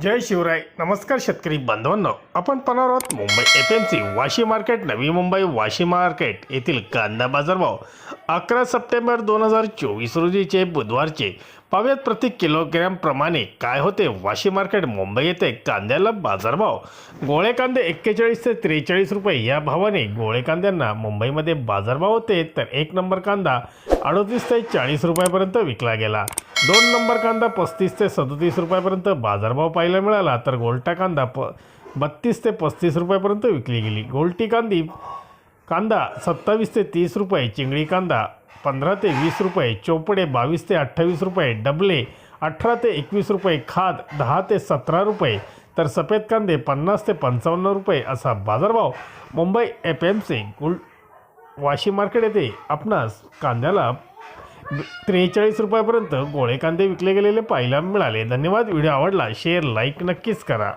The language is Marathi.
जय शिवराय. नमस्कार शेतकरी बांधवांनो. आपण पाहणार आहोत Mumbai F M C Vashi market Navi Mumbai Vashi market येथील कांदा बाजारभाव. अकरा सप्टेंबर दोन हजार चोवीस रोजीचे बुधवारचे पाव्यात प्रति किलोग्रॅमप्रमाणे काय होते? वाशी मार्केट मुंबई येथे कांद्याला बाजारभाव. गोळे कांदे एक्केचाळीस ते त्रेचाळीस रुपये या भावाने गोळे कांद्यांना मुंबईमध्ये बाजारभाव होते तर एक नंबर कांदा अडतीस ते चाळीस रुपयापर्यंत विकला गेला. दोन नंबर कांदा पस्तीस ते सदतीस रुपयापर्यंत बाजारभाव पाहायला मिळाला तर गोलटा कांदा प बत्तीस ते पस्तीस रुपयापर्यंत विकली गेली. गोलटी कांदी कांदा सत्तावीस ते तीस रुपये चिंगळी कांदा पंधरा ते वीस रुपये चोपडे बावीस ते अठ्ठावीस रुपये डबले अठरा ते एकवीस रुपये खाद दहा ते सतरा रुपये तर सफेद कांदे पन्नास ते पंचावन्न रुपये असा बाजारभाव. मुंबई एफ एम सी गुल वाशी मार्केट येथे आपणास कांद्याला त्रेचाळीस रुपयापर्यंत गोळे कांदे विकले गेलेले पाहायला मिळाले. धन्यवाद. व्हिडिओ आवडला शेअर लाईक नक्कीच करा.